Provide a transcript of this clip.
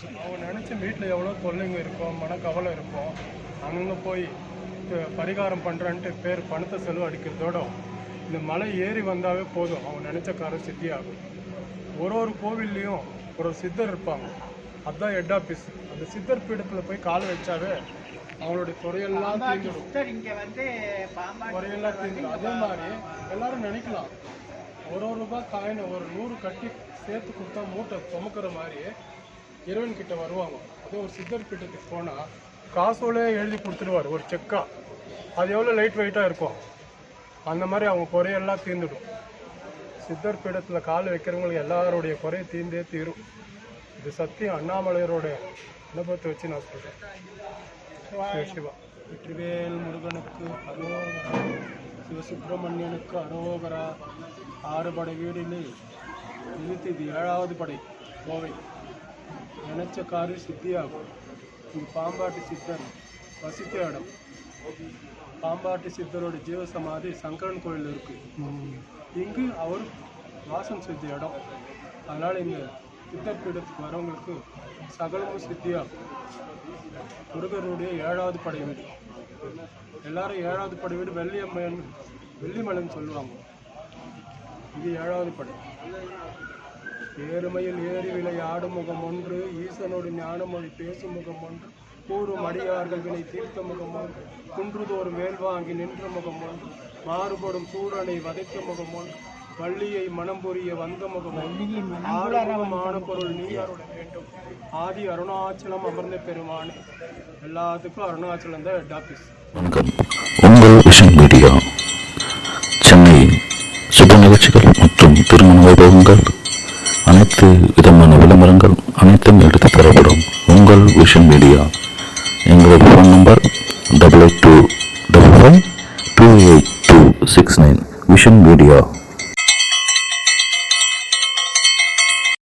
நினச்சி வீட்டில் எவ்வளோ தொல்லைங்க இருக்கும் மனக்கவலை இருக்கும். அங்கங்கே போய் பரிகாரம் பண்ணுறேன்ட்டு பேர் பணத்தை செலவு அடிக்கிறதோட இந்த மலை ஏறி வந்தாவே போதும். அவன் நினச்ச காரம் சித்தியாகும். ஒரு ஒரு கோவில்லையும் ஒரு சித்தர் இருப்பாங்க. அதுதான் ஹெட் ஆஃபீஸ் அந்த சித்தர் பீடத்தில் போய் கால் வச்சாவே அவங்களுடைய பாம்பாட்டி குறையெல்லாம் தீர்ந்துடும் அதே மாதிரி எல்லாரும் நினைக்கலாம். ஒரு ஒரு ரூபாய் காயின் ஒரு நூறு கட்டி சேர்த்து கொடுத்தா மூட்டை சுமக்கிற மாதிரி இறைவன் கிட்ட வருவாங்க. அதே ஒரு சித்தர் பீட்டத்துக்கு போனால் காசோலே எழுதி கொடுத்துருவார் ஒரு செக்கா. அது எவ்வளோ லைட் வெயிட்டாக இருக்கும். அந்த மாதிரி அவங்க குறையெல்லாம் தீர்ந்துடும். சித்தர் பீடத்தில் கால் வைக்கிறவங்களுக்கு எல்லாருடைய குறை தீர்ந்தே தீரும். இது சத்தியம். அண்ணாமலையரோட அனுபவத்தை வச்சு நான் சொல்கிறேன் சிவ சிவா. வெற்றிவேல் முருகனுக்கு அரோகரா. சிவசுப்பிரமணியனுக்கு அரோகரா. ஆறு படை வீடிலே இருபத்தி இது ஏழாவது படை. கோவை. நினைச்ச காரியம் சித்தியாகும். இது பாம்பாட்டி சித்தர் வசித்த இடம். பாம்பாட்டி சித்தரோட ஜீவ சமாதி சங்கரன் கோயில் இருக்கு. இங்கு அவர் வாசம் செஞ்ச இடம். அதனால் இந்த சித்தர் பீடத்துக்கு வரவங்களுக்கு சகலமும் சித்தியாகும். முருகருடைய ஏழாவது படை வீடு. எல்லாரும் ஏழாவது படை வீடு வெள்ளியம்மன் வெள்ளிமலைன்னு சொல்லுவாங்க. இது ஏழாவது படை. ஏறுமையில் ஏறி விலை ஆடும் முகம் ஒன்று ஈசனோடு ஞானமொழி பேசும் முகம் ஒன்று கூறும் அடியார்கள் வினை தீர்த்த முகம் ஒன்று குன்றுதோறும் வேல் வாங்கி நின்ற முகம் ஒன்று மாறுபடும் சூரனை வதைத்த முகம் ஒன்று வள்ளியை மனம் புரிய வந்த முகம் ஆறுமுகமான பொருள் நீ அருள வேண்டும். ஆதி அருணாச்சலம் அமர்ந்த பெருமானே. எல்லாத்துக்கும் அருணாச்சலம் தான் ஹெட் ஆஃபீஸ் வணக்கம். உங்கள் விஷன் மீடியா சென்னை சுப நிகழ்ச்சிகள் மற்றும் திருமண வைபவங்கள் அனைத்து விதமான விளம்பரங்கள் அனைத்தும் எடுத்து தரப்படும் உங்கள் விஷன் மீடியா எங்களோட phone number double eight two double five two eight two six nine Vision Media